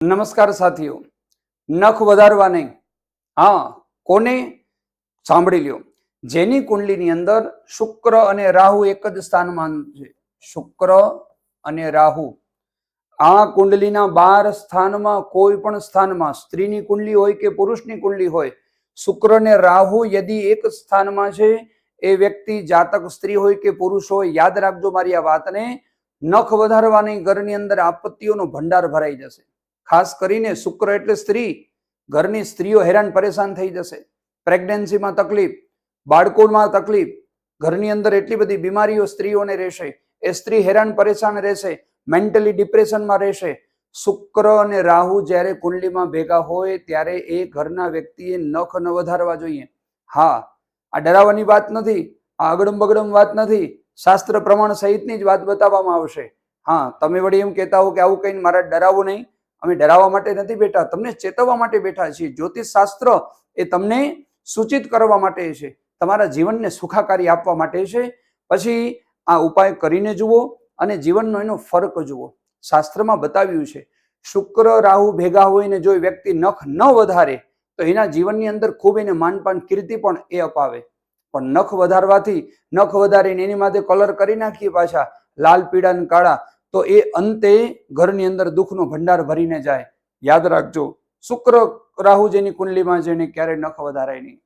નમસ્કાર સાથીઓ. નખ વધારવા નહીં હા, કોને સાંભળી લ્યો. જેની કુંડલીની અંદર શુક્ર અને રાહુ એક જ સ્થાનમાં છે. શુક્ર અને રાહુ. આ કુંડલીના બાર સ્થાનમાં કોઈ પણ સ્થાનમાં, સ્ત્રીની કુંડલી હોય કે પુરુષની કુંડલી હોય, શુક્ર અને રાહુ યદિ એક સ્થાનમાં છે. એ વ્યક્તિ જાતક સ્ત્રી હોય કે પુરુષ હોય, યાદ રાખજો મારી આ વાતને. નખ વધારવાની ઘરની અંદર આપત્તિઓનો ભંડાર ભરાઈ જશે. ખાસ કરીને શુક્ર એટલે સ્ત્રી, ઘરની સ્ત્રીઓ હેરાન પરેશાન થઈ જશે. પ્રેગ્નન્સીમાં તકલીફ, બાળકોમાં તકલીફ, ઘરની અંદર એટલી બધી બીમારીઓ સ્ત્રીઓને રહેશે. એ સ્ત્રી હેરાન પરેશાન રહેશે, મેન્ટલી ડિપ્રેશનમાં રહેશે. શુક્ર અને રાહુ જ્યારે કુંડલીમાં ભેગા હોય ત્યારે એ ઘરના વ્યક્તિએ નખ ન વધારવા જોઈએ. હા, આ ડરાવવાની વાત નથી, આ અગડમ બગડમ વાત નથી, શાસ્ત્ર પ્રમાણ સહિતની જ વાત બતાવવામાં આવશે. હા, તમે વળી એમ કહેતા હો કે આવું કંઈ મારા ડરાવું નહીં. અમે ડરાવવા માટે નથી બેઠા, તમને ચેતવવા માટે બેઠા છીએ. જ્યોતિષ શાસ્ત્ર એ તમને સૂચિત કરવા માટે છે. તમારા જીવનને સુખાકારી આપવા માટે છે. પછી આ ઉપાય કરીને જુઓ અને જીવનનો એનો ફરક જુઓ. શાસ્ત્રમાં બતાવ્યું છે, શુક્ર રાહુ ભેગા હોય ને જો વ્યક્તિ નખ ન વધારે, તો એના જીવનની અંદર ખૂબ એને માનપાન કીર્તિ પણ એ અપાવે. પણ નખ વધારવાથી, નખ વધારીને એની માથે કલર કરી નાખીએ પાછા, લાલ પીળા અને કાળા તો એ અંતે ઘરની અંદર દુઃખનો ભંડાર ભરીને જાય. યાદ રાખજો, શુક્ર રાહુ જેની કુંડલીમાં જેને ક્યારેય નખ વધારાય નહીં.